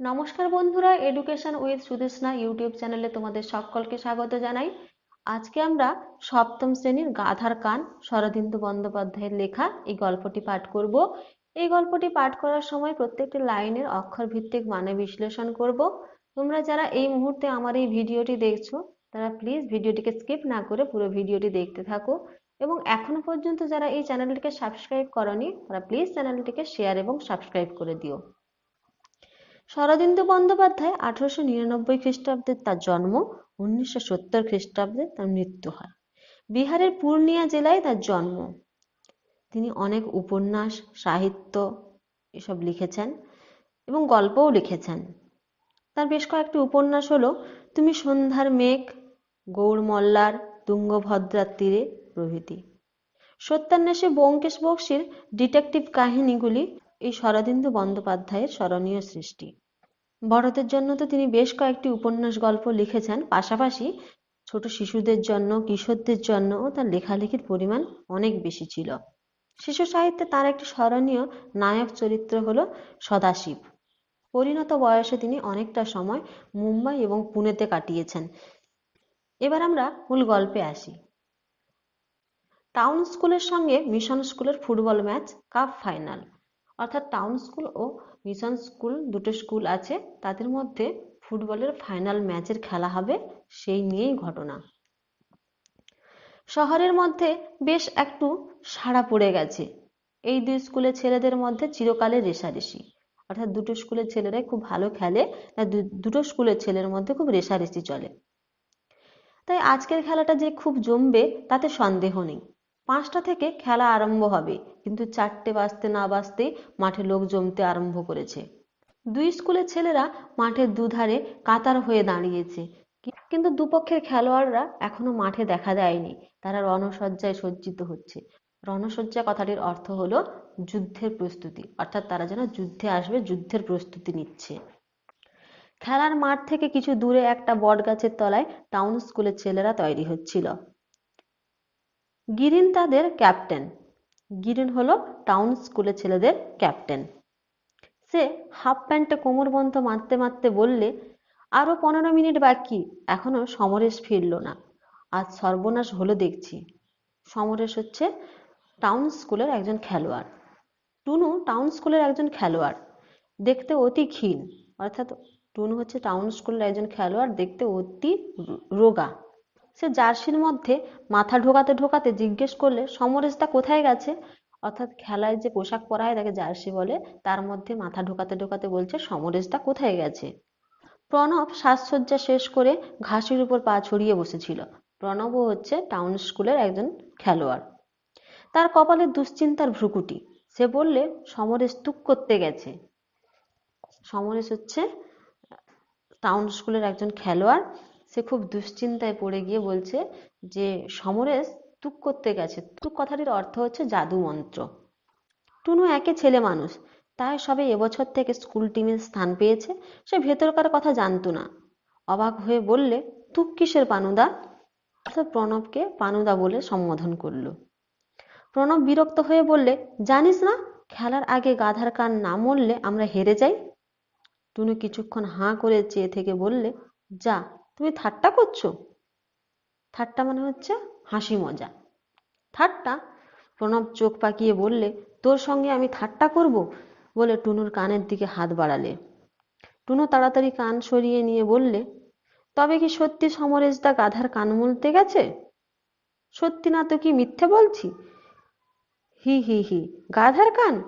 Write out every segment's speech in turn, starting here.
নমস্কার বন্ধুরা education with Sudeshna YouTube চ্যানেলে তোমাদের সকলকে স্বাগত জানাই। আজকে আমরা সপ্তম শ্রেণির গাধার কান, শরদিন্দু বন্দ্যোপাধ্যায়ের লেখা এই গল্পটি পাঠ করব। এই গল্পটি পাঠ করার সময় প্রত্যেকটি লাইনের অক্ষর ভিত্তিক মানে বিশ্লেষণ করব। তোমরা যারা এই মুহূর্তে আমার এই ভিডিওটি দেখছ, তারা প্লিজ ভিডিওটিকে স্কিপ না করে পুরো ভিডিওটি দেখতে থাকো। এবং এখনও পর্যন্ত যারা এই চ্যানেলটিকে সাবস্ক্রাইব করনি, তারা প্লিজ চ্যানেলটিকে শেয়ার এবং সাবস্ক্রাইব করে দিও। শরদিন্দু বন্দ্যোপাধ্যায় আঠারোশো নিরানব্বই খ্রিস্টাব্দে তার জন্ম, উনিশশো সত্তর খ্রিস্টাব্দে তার মৃত্যু হয়। বিহারের পূর্ণিয়া জেলায় তার জন্ম। তিনি অনেক উপন্যাস, সাহিত্য এসব লিখেছেন এবং গল্পও লিখেছেন। তার বেশ কয়েকটি উপন্যাস হলো, তুমি সন্ধ্যার মেঘ গৌড় মল্লার তুঙ্গভদ্রার তীরে প্রভৃতি সত্যান্বেষে ব্যোমকেশ বক্সীর ডিটেকটিভ কাহিনীগুলি এই শরদিন্দু বন্দ্যোপাধ্যায়ের স্মরণীয় সৃষ্টি। বড়দের জন্য তো তিনি বেশ কয়েকটি উপন্যাস গল্প লিখেছেন, পাশাপাশি ছোট শিশুদের জন্য, কিশোরদের জন্যও তার লেখালেখির পরিমাণ অনেক বেশি ছিল। শিশু সাহিত্যে তার একটি স্মরণীয় নায়ক চরিত্র হলো সদাশিব। পরিণত বয়সে তিনি অনেকটা সময় মুম্বাই এবং পুনেতে কাটিয়েছেন। এবার আমরা মূল গল্পে আসি। টাউন স্কুলের সঙ্গে মিশন স্কুলের ফুটবল ম্যাচ, কাপ ফাইনাল। অর্থাৎ টাউন স্কুল ও মিশন স্কুল দুটো স্কুল আছে। তাদের মধ্যে ফুটবলের ফাইনাল ম্যাচের খেলা হবে, সেই নিয়েই ঘটনা। শহরের মধ্যে বেশ একটু সাড়া পড়ে গেছে। এই দুই স্কুলের ছেলেদের মধ্যে চিরকালের রেশারেশি অর্থাৎ দুটো স্কুলের ছেলেরাই খুব ভালো খেলে দুটো স্কুলের ছেলের মধ্যে খুব রেশারেশি চলে। তাই আজকের খেলাটা যে খুব জমবে, তাতে সন্দেহ নেই। পাঁচটা থেকে খেলা আরম্ভ হবে, কিন্তু চারটে বাজতে না বাজতেই মাঠে লোক জমতে আরম্ভ করেছে। দুই স্কুলের ছেলেরা মাঠের দুধারে কাতার হয়ে দাঁড়িয়েছে। কিন্তু দুপক্ষের খেলোয়াড়রা এখনও মাঠে দেখা দেয়নি, তারা রণসজ্জায় সজ্জিত হচ্ছে। রণসজ্জা কথাটির অর্থ হলো যুদ্ধের প্রস্তুতি, অর্থাৎ তারা যেন যুদ্ধে আসবে, যুদ্ধের প্রস্তুতি নিচ্ছে। খেলার মাঠ থেকে কিছু দূরে একটা বট গাছের তলায় টাউন স্কুলের ছেলেরা তৈরি হচ্ছিল। গিরিন তাদের ক্যাপ্টেন। গিরিন হলো টাউন স্কুলের ছেলেদের ক্যাপ্টেন। সে হাফ প্যান্টে কোমরবন্ধ মারতে মারতে বললে, আরও পনেরো মিনিট বাকি, এখনও সমরেশ ফিরল না। আজ সর্বনাশ হলো দেখছি সমরেশ হচ্ছে টাউন স্কুলের একজন খেলোয়াড়। টুনু টাউন স্কুলের একজন খেলোয়াড়। দেখতে অতি ক্ষীণ। অর্থাৎ টুনু হচ্ছে টাউন স্কুলের একজন খেলোয়াড়, দেখতে অতি রোগা। সে জার্সির মধ্যে মাথা ঢোকাতে ঢোকাতে জিজ্ঞেস করলে সমরেশদা কোথায় গেছে? অর্থাৎ খেলায় যে পোশাক পরা হয় তাকে জার্সি বলে, তার মধ্যে মাথা ঢোকাতে ঢোকাতে বলছে সমরেশদা কোথায় গেছে? প্রণব সাজসজ্জা শেষ করে ঘাসের উপর পা ছড়িয়ে বসেছিল। প্রণবও হচ্ছে টাউন স্কুলের একজন খেলোয়াড়। তার কপালে দুশ্চিন্তার ভ্রুকুটি। সে বললে, সমরেশ তুক করতে গেছে। সমরেশ হচ্ছে টাউন স্কুলের একজন খেলোয়াড়। সে খুব দুশ্চিন্তায় পড়ে গিয়ে বলছে যে, সমরেশ, তুক করতে গেছে। তুক কথাটির অর্থ হচ্ছে জাদু মন্ত্র। টুনু একে ছেলে মানুষ। তাই সবে এবছর থেকে স্কুল টিমে স্থান পেয়েছে। সে ভেতরকার কথা জানতো না। অবাক হয়ে বললে, তুক কিসের পানুদা? প্রণবকে পানুদা বলে সম্বোধন করল। প্রণব বিরক্ত হয়ে বললে, জানিস না, খেলার আগে গাধার কান না মরলে আমরা হেরে যাই? টুনু কিছুক্ষণ হাঁ করে চেয়ে থেকে বললে, যা তুমি ঠাট্টা করছ? ঠাট্টা মানে হচ্ছে হাসি মজা। ঠাট্টা? প্রণব চোখ পাকিয়ে বললে, তোর সঙ্গে আমি ঠাট্টা করব? বলে টুনুর কানের দিকে হাত বাড়ালে। টুনু তাড়াতাড়ি কান সরিয়ে নিয়ে বললে, তবে কি সত্যি সমরেশদা গাধার কান মুলতে গেছে? সত্যি না তো কি মিথ্যে বলছি? হি হি হি, গাধার কান?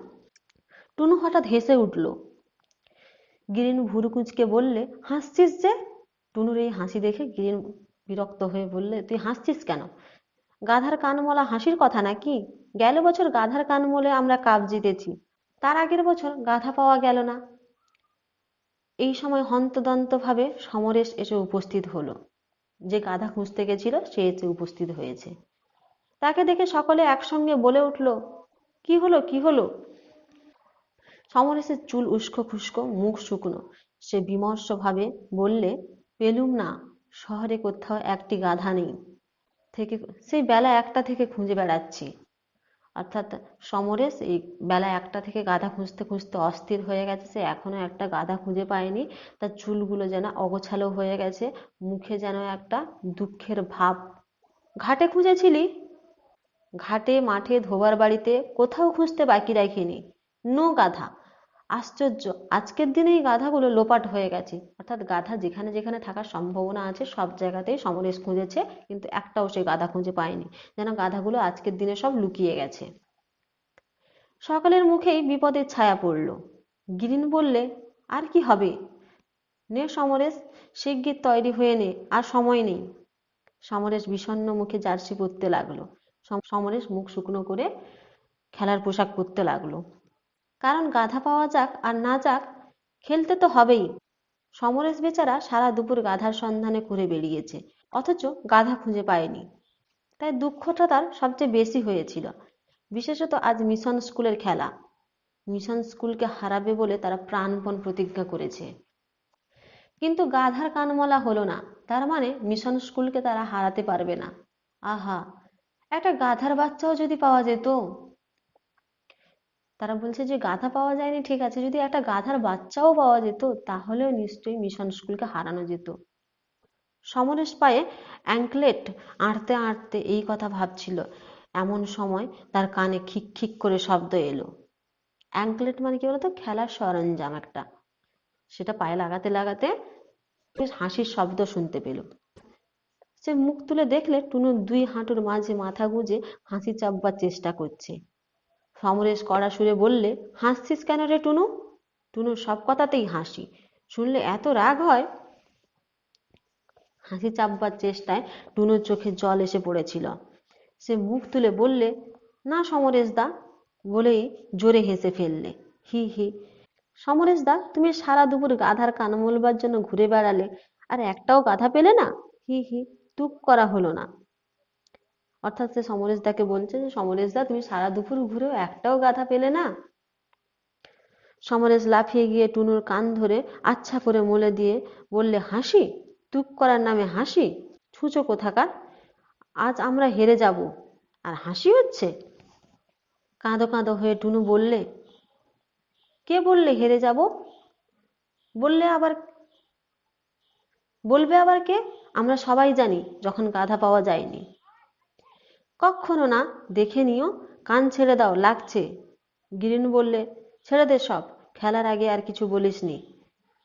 টুনু হঠাৎ হেসে উঠল। গিরিন ভুরুকুচকে বললে, হাসছিস যে? টুনুর এই হাসি দেখে গিরিন বিরক্ত হয়ে বললে, তুই হাসছিস কেন? গাধার কানমলা হাসির কথা নাকি? গেল বছর গাধার কানমলে আমরা কাপ জিতেছি। তার আগের বছর গাধা পাওয়া গেল না। এই সময় হন্তদন্ত ভাবে সমরেশ এসে উপস্থিত হলো। যে গাধা খুঁজতে গেছিল, সে এসে উপস্থিত হয়েছে। তাকে দেখে সকলে একসঙ্গে বলে উঠল, কি হলো কি হলো? সমরেশের চুল উস্কো খুস্কো, মুখ শুকনো। সে বিমর্ষ ভাবে বললে পেলুম না, শহরে কোথাও একটি গাধা নেই থেকে, সেই বেলা একটা থেকে খুঁজে বেড়াচ্ছি। অর্থাৎ সমরেশ এই বেলা একটা থেকে গাধা খুঁজতে খুঁজতে অস্থির হয়ে গেছে, সে এখনও একটা গাধা খুঁজে পায়নি। তার চুলগুলো যেন অগোছালো হয়ে গেছে, মুখে যেন একটা দুঃখের ভাব। ঘাটে খুঁজেছিলি? ঘাটে, মাঠে, ধোবার বাড়িতে, কোথাও খুঁজতে বাকি রাখিনি। নো গাধা। আশ্চর্য। আজকের দিনে এই গাধাগুলো লোপাট হয়ে গেছে। অর্থাৎ গাধা যেখানে যেখানে থাকার সম্ভাবনা আছে, সব জায়গাতেই সমরেশ খুঁজেছে, কিন্তু একটাও সে গাধা খুঁজে পায়নি। যেন গাধাগুলো আজকের দিনে সব লুকিয়ে গেছে। সকালের মুখেই বিপদের ছায়া পড়ল। গিরিন বললে, আর কি হবে? নে সমরেশ, শিগগির তৈরি হয়ে নে, আর সময় নেই। সমরেশ বিষণ্ণ মুখে জার্সি পরতে লাগল। সমরেশ মুখ শুকনো করে খেলার পোশাক পরতে লাগল। কারণ গাধা পাওয়া যাক আর না যাক, খেলতে তো হবেই। সমরেশ বেচারা সারা দুপুর গাধার সন্ধানে ঘুরে বেরিয়েছে অথচ গাধা খুঁজে পায়নি। তাই দুঃখটা তার সবচেয়ে বেশি হয়েছিল। বিশেষত আজ মিশন স্কুলের খেলা। মিশন স্কুলকে হারাবে বলে তারা প্রাণপণ প্রতিজ্ঞা করেছে। কিন্তু গাধার কানমলা হলো না, তার মানে মিশন স্কুলকে তারা হারাতে পারবে না। আহা, একটা গাধার বাচ্চাও যদি পাওয়া যেত। তারা বলছে যে গাধা পাওয়া যায়নি, ঠিক আছে। যদি একটা গাধার বাচ্চাও পাওয়া যেত, তাহলেও নিশ্চয়ই মিশন স্কুলকে হারানো যেত। সমরেশ পায়ে অ্যাঙ্কলেট আঁটতে আঁটতে এই কথা ভাবছিল। এমন সময় তার কানে খিক খিক করে শব্দ এলো। অ্যাঙ্কলেট মানে কি বলতো? খেলার সরঞ্জাম একটা। সেটা পায়ে লাগাতে লাগাতে বেশ হাসির শব্দ শুনতে পেল। সে মুখ তুলে দেখলে টুনু দুই হাঁটুর মাঝে মাথা গুঁজে হাসি চাপবার চেষ্টা করছে। সমরেশ কড়া সুরে বললে, হাসছিস কেন রে টুনু? টুনু সব কথাতেই হাসি। শুনলে এত রাগ হয়। হাসি চাপবার চেষ্টায় টুনুর চোখে জল এসে পড়েছিল। সে মুখ তুলে বললে, না সমরেশ দা। বলেই জোরে হেসে ফেললে। হি হি। সমরেশ দা, তুমি সারা দুপুর গাধার কান মলবার জন্য ঘুরে বেড়ালে, আর একটাও গাধা পেলে না? হি হি। টুক করা হলো না। অর্থাৎ সে সমরেশ দাকে বলছে যে, সমরেশ দা, তুমি সারা দুপুর ঘুরেও একটাও গাধা পেলে না? সমরেশ লাফিয়ে গিয়ে টুনুর কান ধরে আচ্ছা করে মলে দিয়ে বললে, হাসি? টুক করার নামে হাসি? ছুঁচো কোথাকার? আজ আমরা হেরে যাব। আর হাসি হচ্ছে? কাঁদো কাঁদো হয়ে টুনু বললে, কে বললে হেরে যাব? বললে আবার, বলবে আবার কে? আমরা সবাই জানি যখন গাধা পাওয়া যায়নি। কখনো না, দেখে নিও, কান ছেড়ে দাও, লাগছে। গিরিন বললে, ছেড়ে দে সব, খেলার আগে আর কিছু বলিসনি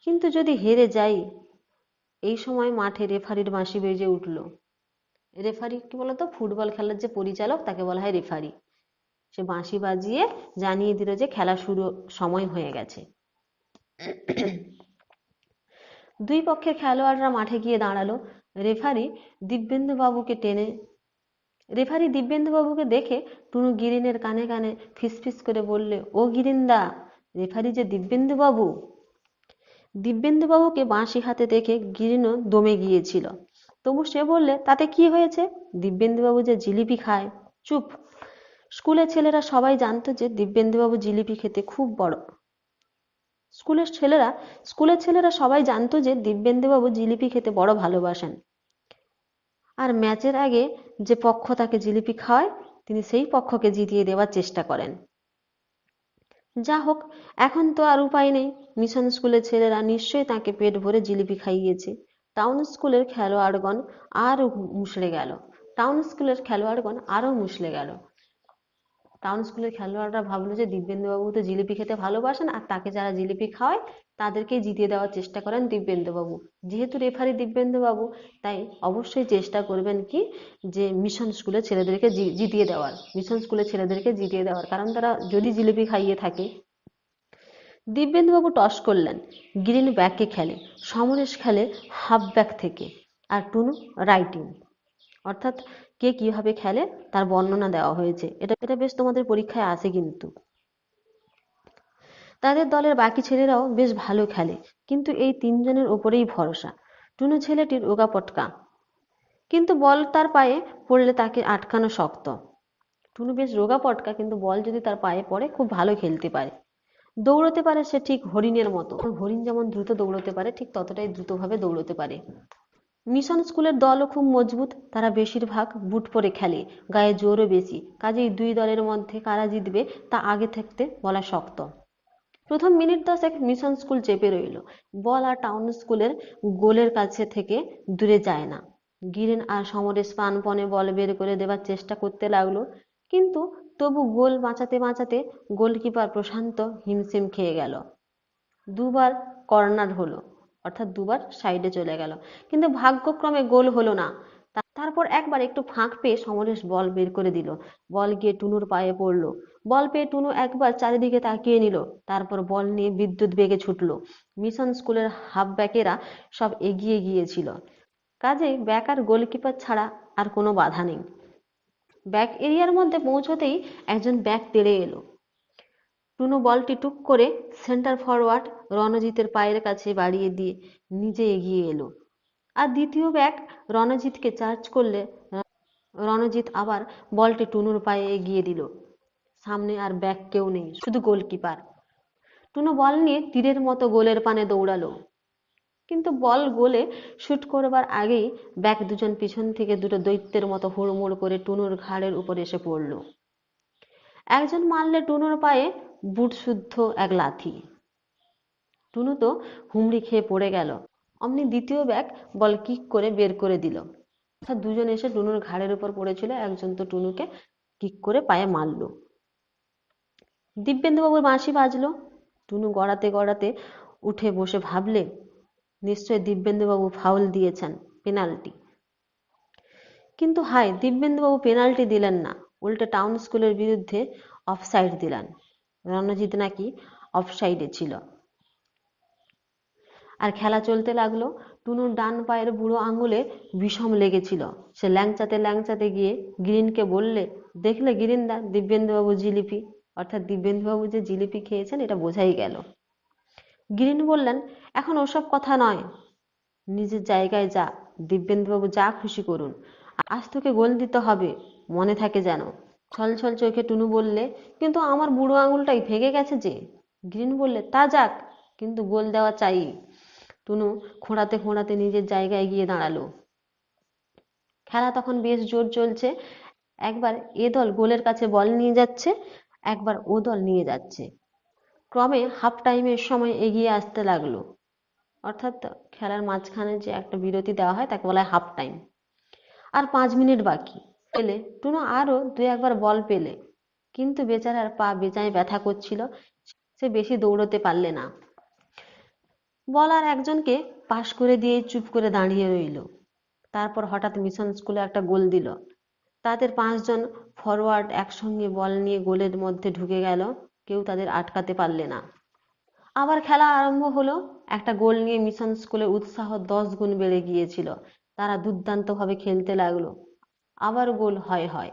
কিন্তু যদি হেরে যাই, এই সময় মাঠে রেফারির বাঁশি বেজে উঠল। রেফারি কি বলতো? ফুটবল খেলার যে পরিচালক, তাকে বলা হয় রেফারি। সে বাঁশি বাজিয়ে জানিয়ে দিল যে খেলা শুরু, সময় হয়ে গেছে। দুই পক্ষের খেলোয়াড়রা মাঠে গিয়ে দাঁড়াল। রেফারি দিব্যেন্দু বাবুকে টেনে রেফারি দিব্যেন্দুবাবুকে দেখে টুনু গিরিনের কানে কানে ফিসফিস করে বললে, ও গিরিন্দা রেফারি যে দিব্যেন্দুবাবু? দিব্যেন্দুবাবুকে বাঁশি হাতে দেখে গিরিনও দমে গিয়েছিল। তবু সে বললে, তাতে কি হয়েছে? দিব্যেন্দুবাবু যে জিলিপি খায়, চুপ। স্কুলের ছেলেরা সবাই জানতো যে দিব্যেন্দু বাবু জিলিপি খেতে খুব বড়। স্কুলের ছেলেরা স্কুলের ছেলেরা সবাই জানতো যে দিব্যেন্দু বাবু জিলিপি খেতে বড় ভালোবাসেন। আর ম্যাচের আগে যে পক্ষ তাকে জিলিপি খাওয়ায়, তিনি সেই পক্ষকে জিতিয়ে দেওয়ার চেষ্টা করেন। যা হোক, এখন তো আর উপায় নেই। মিশন স্কুলের ছেলেরা নিশ্চয়ই তাকে পেট ভরে জিলিপি খাইয়েছে। টাউন স্কুলের খেলোয়াড়গণ আরও মুষড়ে গেল। টাউন স্কুলের খেলোয়াড়গণ আরও মুষড়ে গেল। টাউন স্কুলের খেলোয়াড়রা ভাবলো যে দিব্যেন্দুবাবু তো জিলিপি খেতে ভালোবাসেন, আর তাকে যারা জিলিপি খাওয়ায় তাদেরকেই জিতিয়ে দেওয়ার চেষ্টা করেন দিব্যেন্দুবাবু। যেহেতু রেফারি দিব্যেন্দুবাবু, তাই অবশ্যই চেষ্টা করবেন কি যে মিশন স্কুলে ছেলেদেরকে জিতিয়ে দেওয়ার। মিশন স্কুলে ছেলেদেরকে জিতিয়ে দেওয়ার। কারণ তারা যদি জিলিপি খাইয়ে থাকে। দিব্যেন্দুবাবু টস করলেন। গ্রিন ব্যাকে খেলে। সমরেশ খেলে হাফ ব্যাক থেকে। আর টুনু রাইটিং অর্থাৎ কে কীভাবে খেলে, তার বর্ণনা দেওয়া হয়েছে। এটা এটা বেশ তোমাদের পরীক্ষায় আসে কিন্তু। তাদের দলের বাকি ছেলেরাও বেশ ভালো খেলে, কিন্তু এই তিনজনের ওপরেই ভরসা। টুনু ছেলেটির রোগা পটকা। কিন্তু বল তার পায়ে পড়লে তাকে আটকানো শক্ত। টুনু বেশ রোগা পটকা, কিন্তু বল যদি তার পায়ে পড়ে, খুব ভালো খেলতে পারে। দৌড়তে পারে সে ঠিক হরিণের মতো। হরিণ যেমন দ্রুত দৌড়তে পারে, ঠিক ততটাই দ্রুতভাবে দৌড়তে পারে। মিশন স্কুলের দলও খুব মজবুত, তারা বেশিরভাগ বুট পরে খেলে, গায়ে জোরও বেশি। কাজেই দুই দলের মধ্যে কারা জিতবে তা আগে থাকতে বলা শক্ত। প্রথম মিনিট দশেক মিশন স্কুল চেপে রইল। বল আর টাউন স্কুলের গোলের কাছে থেকে দূরে যায় না। গিরেন আর সমরেশ প্রাণপণে বল বের করে দেবার চেষ্টা করতে লাগল, কিন্তু তবু গোল বাঁচাতে বাঁচাতে গোলকিপার প্রশান্ত হিমশিম খেয়ে গেল। দুবার কর্নার হলো, অর্থাৎ দুবার সাইডে চলে গেল, কিন্তু ভাগ্যক্রমে গোল হলো না। তারপর একবার একটু ফাঁক পেয়ে সমরেশ বল বের করে দিল। বল গিয়ে টুনুর পায়ে পড়ল। বল পেয়ে টুনু একবার চারিদিকে তাকিয়ে নিল। তারপর বল নিয়ে বিদ্যুৎ বেগে ছুটলো। মিশন স্কুলের হাফব্যাকেরা সব এগিয়ে গিয়েছিল। কাজেই ব্যাক আর গোলকিপার ছাড়া আর কোনো বাধা নেই। ব্যাক এরিয়ার মধ্যে পৌঁছতেই একজন ব্যাক তেড়ে এলো। টুনু বলটি টুক করে সেন্টার ফরওয়ার্ড রণজিতের পায়ের কাছে বাড়িয়ে দিয়ে নিজে এগিয়ে এলো। আর দ্বিতীয় ব্যাক রণজিৎকে চার্জ করলে রণজিৎ আবার বলটি টুনুর পায়ে এগিয়ে দিল। সামনে আর ব্যাক কেউ নেই, শুধু গোলকিপার টুনু বল নিয়ে তীরের মতো গোলের পানে দৌড়ালো। কিন্তু বল গোলে শুট করবার আগেই ব্যাক দুজন পিছন থেকে দুটো দৈত্যের মতো হুড়মুড় করে টুনুর ঘাড়ের উপর এসে পড়ল। একজন মারলে টুনুর পায়ে বুট শুদ্ধ এক লাথি। টুনু তো হুমড়ি খেয়ে পড়ে গেল। অমনি দ্বিতীয় ব্যাগ বল কিক করে বের করে দিল। অর্থাৎ দুজন এসে টুনুর ঘাড়ের উপর পড়েছিল, একজন তো টুনুকে কিক করে পায়ে মারলো। দিব্যেন্দুবাবুর বাঁশি বাজলো। টুনু গড়াতে গড়াতে উঠে বসে ভাবলে, নিশ্চয় দিব্যেন্দুবাবু ফাউল দিয়েছেন পেনাল্টি। কিন্তু হায়, দিব্যেন্দুবাবু পেনাল্টি দিলেন না। উল্টে টাউন স্কুলের বিরুদ্ধে অফসাইড দিলেন। রণজিৎ নাকি অফসাইডে ছিল। আর খেলা চলতে লাগল। টুনুর ডান পায়ের বুড়ো আঙুলে বিষম লেগেছিল। সে ল্যাংচাতে ল্যাংচাতে গিয়ে গিরিনকে বললে, দেখলে গিরিনদা, দিব্যেন্দুবাবু জিলিপি? অর্থাৎ দিব্যেন্দুবাবু যে জিলিপি খেয়েছেন, এটা বোঝাই গেল। গিরিন বললেন, এখন ওসব কথা নয়। নিজের জায়গায় যা। দিব্যেন্দুবাবু যা খুশি করুন। আজ তোকে গোল দিতে হবে। মনে থাকে যেন। ছল ছল চোখে টুনু বললে, কিন্তু আমার বুড়ো আঙুলটাই ভেঙে গেছে যে। গ্রিন বললে, তা যাক, কিন্তু গোল দেওয়া চাই। টুনু খোঁড়াতে খোঁড়াতে নিজের জায়গায় গিয়ে দাঁড়াল। খেলা তখন বেশ জোর চলছে। একবার এ দল গোলের কাছে বল নিয়ে যাচ্ছে, একবার ও দল নিয়ে যাচ্ছে। ক্রমে হাফ টাইমের সময় এগিয়ে আসতে লাগল। অর্থাৎ খেলার মাঝখানে যে একটা বিরতি দেওয়া হয় তাকে বলা হয় হাফ টাইম আর পাঁচ মিনিট বাকি। পেলে টুনু আরও দু একবার বল পেলে। কিন্তু বেচারার পা বেচায় ব্যথা করছিল। সে বেশি দৌড়তে পারলে না। বল আর একজনকে পাশ করে দিয়ে চুপ করে দাঁড়িয়ে রইল। তারপর হঠাৎ মিশন স্কুলে একটা গোল দিল। তাদের পাঁচজন ফরওয়ার্ড একসঙ্গে বল নিয়ে গোলের মধ্যে ঢুকে গেল। কেউ তাদের আটকাতে পারলে না। আবার খেলা আরম্ভ হলো। একটা গোল নিয়ে মিশন স্কুলে উৎসাহ দশ গুণ বেড়ে গিয়েছিল। তারা দুর্দান্তভাবে খেলতে লাগল। আবার গোল হয় হয়।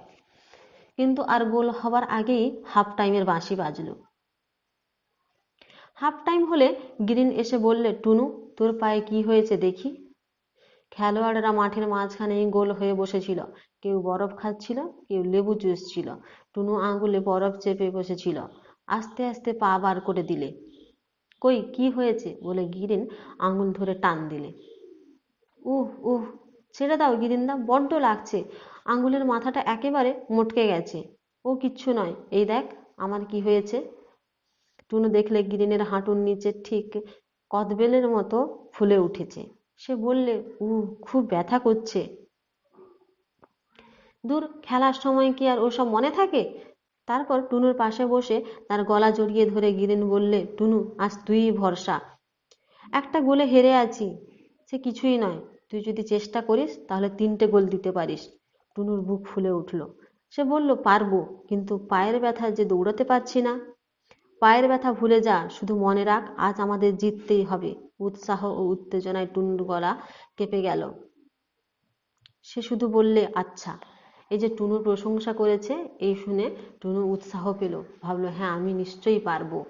কিন্তু আর গোল হবার আগেই হাফ টাইমের বাঁশি বাজলো। হাফ টাইম হলে গ্রিন এসে বললে, টুনু, তোর পায়ে কি হয়েছে দেখি? খেলোয়াড়রা মাঠের মাঝখানে গোল হয়ে বসেছিল। কেউ বরফ খাচ্ছিল, কেউ লেবু চুষছিল টুনু আঙুলে বরফ চেপে বসেছিল। আস্তে আস্তে পা বার করে দিলে। কই, কি হয়েছে? বলে গিরিন আঙুল ধরে টান দিলে। উহ উহ, ছেড়ে দাও গিরিন্দা, বড্ড লাগছে। আঙুলের মাথাটা একেবারে মটকে গেছে। ও কিচ্ছু নয়। এই দেখ, আমার কি হয়েছে? টুনু দেখলে গিরিনের হাঁটুর নিচে ঠিক কদবেলের মতো ফুলে উঠেছে। সে বললে উ খুব ব্যথা করছে। দূর খেলার সময় কি আর ওসব মনে থাকে? তারপর টুনুর পাশে বসে তার গলা জড়িয়ে ধরে গিরিন বললে, টুনু, আজ তুই ভরসা। একটা গোলে হেরে আছি, সে কিছুই নয়। তুই যদি চেষ্টা করিস, তাহলে তিনটে গোল দিতে পারিস। টুনুর বুক ফুলে উঠল। সে বলল, পারব, কিন্তু পায়ের ব্যথা যে দৌড়াতে পারছি না। পায়ের ব্যথা ভুলে যা শুধু মনে রাখ, আজ আমাদের জিততেই হবে। উৎসাহ ও উত্তেজনায় টুনুর গলা কেঁপে গেল। সে শুধু বললে আচ্ছা। এই যে টুনুর প্রশংসা করেছে, এই শুনে টুনু উৎসাহ পেল। ভাবলো হ্যাঁ আমি নিশ্চয়ই পারব।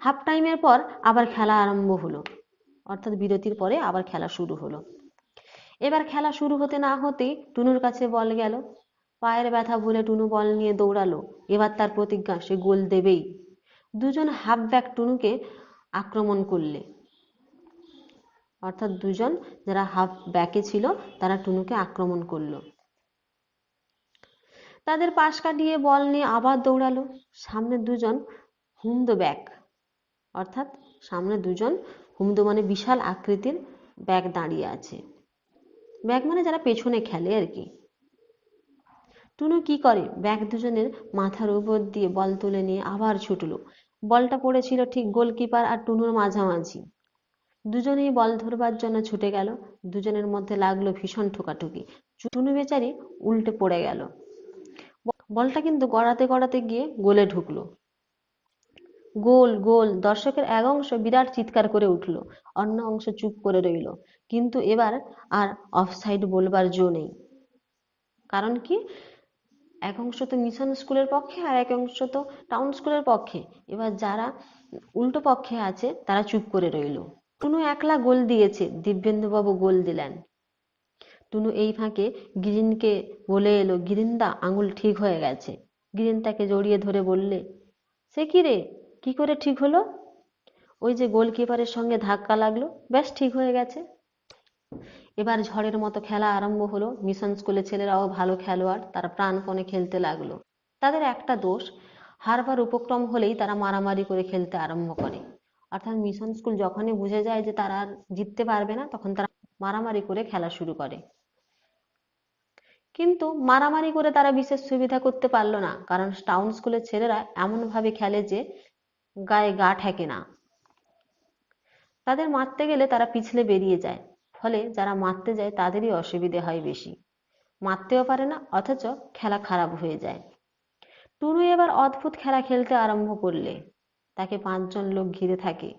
হাফ টাইমের পর আবার খেলা আরম্ভ হলো। অর্থাৎ বিরতির পরে আবার খেলা শুরু হলো। এবার খেলা শুরু হতে না হতেই টুনুর কাছে বল গেল। পায়ের ব্যথা ভুলে টুনু বল নিয়ে দৌড়ালো। এবার তার প্রতিজ্ঞা, সে গোল দেবেই। দুজন হাফ ব্যাক টুনুকে আক্রমণ করলে। অর্থাৎ দুজন যারা হাফ ব্যাকে ছিল, তারা টুনুকে আক্রমণ করল। তাদের পাশ কাটিয়ে বল নিয়ে আবার দৌড়ালো। সামনে দুজন হুমদো ব্যাক অর্থাৎ সামনে দুজন হুমদো মানে বিশাল আকৃতির ব্যাগ দাঁড়িয়ে আছে। ব্যাগ মানে যারা পেছনে খেলে আর কি। টুনু কি করে? ব্যাগ দুজনের মাথার উপর দিয়ে বল তুলে নিয়ে আবার ছুটলো। বলটা পড়েছিল ঠিক গোলকিপার আর টুনুর মাঝামাঝি। দুজনেই বল ধরবার জন্য ছুটে গেল। দুজনের মধ্যে লাগল ভীষণ ঠোকাঠুকি। টুনু বেচারি উল্টে পড়ে গেল। বলটা কিন্তু গড়াতে গড়াতে গিয়ে গোলে ঢুকলো। গোল গোল, দর্শকের এক অংশ বিরাট চিৎকার করে উঠল, অন্য অংশ চুপ করে রইল। কিন্তু এবার আর অফসাইড বলবার জো নেই। কারণ কি? এক অংশ তো মিশন স্কুলের পক্ষে আর এক অংশ তো টাউন স্কুলের পক্ষে। এবার যারা উল্টো পক্ষে আছে, তারা চুপ করে রইল। টুনু একলা গোল দিয়েছে, দিব্যেন্দুবাবু গোল দিলেন। টুনু এই ফাঁকে গিরিনকে বলে এলো, গিরিন্দা, আঙুল ঠিক হয়ে গেছে। গিরিন তাকে জড়িয়ে ধরে বললে, সে কি রে? কি করে ঠিক হলো? ওই যে গোলকিপারের সঙ্গে ধাক্কা লাগল ব্যাস ঠিক হয়ে গেছে। এবার ঝড়ের মতো খেলা আরম্ভ হলো। মিশন স্কুলের ছেলেরাও ভালো খেলোয়াড়, তারা প্রাণপণে খেলতে লাগল। তাদের একটা দোষ, হারবার উপক্রম হলেই তারা মারামারি করে খেলতে আরম্ভ করে। অর্থাৎ মিশন স্কুল যখনই বুঝে যায় যে তারা আর জিততে পারবে না, তখন তারা মারামারি করে খেলা শুরু করে। কিন্তু মারামারি করে তারা বিশেষ সুবিধা করতে পারল না, কারণ টাউন স্কুলের ছেলেরা এমন ভাবে খেলে যে গায়ে গা ঠেকে না। তাদের মারতে গেলে তারা পিছলে বেরিয়ে যায়। ফলে যারা মারতে যায় তাদেরই অসুবিধে হয় বেশি। মারতেও পারে না, অথচ খেলা খারাপ হয়ে যায়। টুনু এবার অদ্ভুত খেলা খেলতে আরম্ভ করলে। তাকে পাঁচজন লোক ঘিরে থাকে।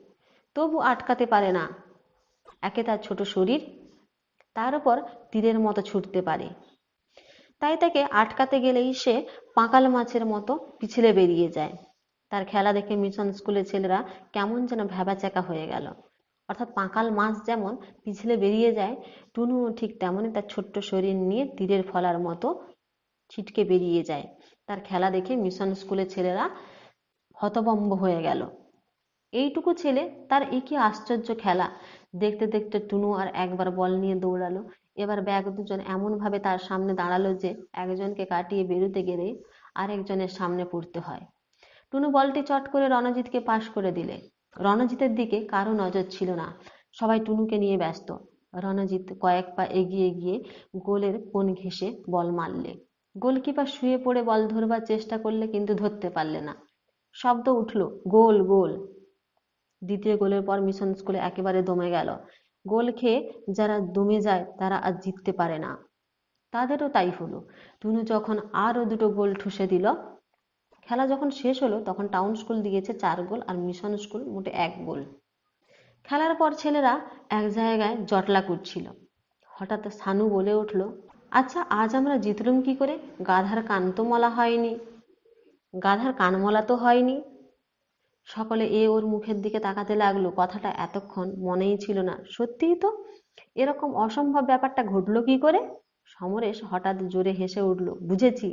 তবু আটকাতে পারে না। একে তার ছোট শরীর, তার উপর তীরের মতো ছুটতে পারে। তাই তাকে আটকাতে গেলেই সে পাঁকাল মাছের মতো পিছলে বেরিয়ে যায়। তার খেলা দেখে মিশন স্কুলের ছেলেরা কেমন যেন ভ্যাবাচ্যাকা হয়ে গেল। অর্থাৎ পাঁকাল মাছ যেমন পিছলে বেরিয়ে যায় টুনুও ঠিক তেমনই তার ছোট্ট শরীর নিয়ে তীরের ফলার মতো ছিটকে বেরিয়ে যায়। তার খেলা দেখে মিশন স্কুলের ছেলেরা হতবম্ব হয়ে গেল। এইটুকু ছেলে তার এ কি আশ্চর্য খেলা। দেখতে দেখতে টুনু আর একবার বল নিয়ে দৌড়ালো। এবার ব্যাগ দুজন এমন ভাবে তার সামনে দাঁড়াল যে একজনকে কাটিয়ে বেরোতে গেলে আরেকজনের সামনে পড়তে হয়। টুনু বলটি চট করে রণজিৎকে পাশ করে দিলে। রণজিতের দিকে কারও নজর ছিল না। সবাই টুনুকে নিয়ে ব্যস্ত। রণজিৎ কয়েক পা এগিয়ে গিয়ে গোলের কোণ ঘেঁষে বল মারলে। গোলকিপার শুয়ে পড়ে বল ধরবার চেষ্টা করলে কিন্তু ধরতে পারলে না। শব্দ উঠল, গোল গোল! দ্বিতীয় গোলের পর মিশন স্কুলে একেবারে দমে গেল। গোল খেয়ে যারা দমে যায়, তারা আর জিততে পারে না। তাদেরও তাই হলো। টুনু যখন আরও দুটো গোল ঠুসে দিল খেলা যখন শেষ হলো, তখন টাউন স্কুল দিয়েছে চার গোল আর মিশন স্কুল মোটে এক গোল। খেলার পর ছেলেরা এক জায়গায় জটলা করছিল। হঠাৎ সানু বলে উঠল আচ্ছা আজ আমরা জিতলুম কি করে? গাধার কান তো মলা হয়নি। গাধার কান মলা তো হয়নি। সকলে এ ওর মুখের দিকে তাকাতে লাগল। কথাটা এতক্ষণ মনেই ছিল না। সত্যিই তো? এরকম অসম্ভব ব্যাপারটা ঘটলো কি করে? সমরেশ হঠাৎ জোরে হেসে উঠল, বুঝেছি।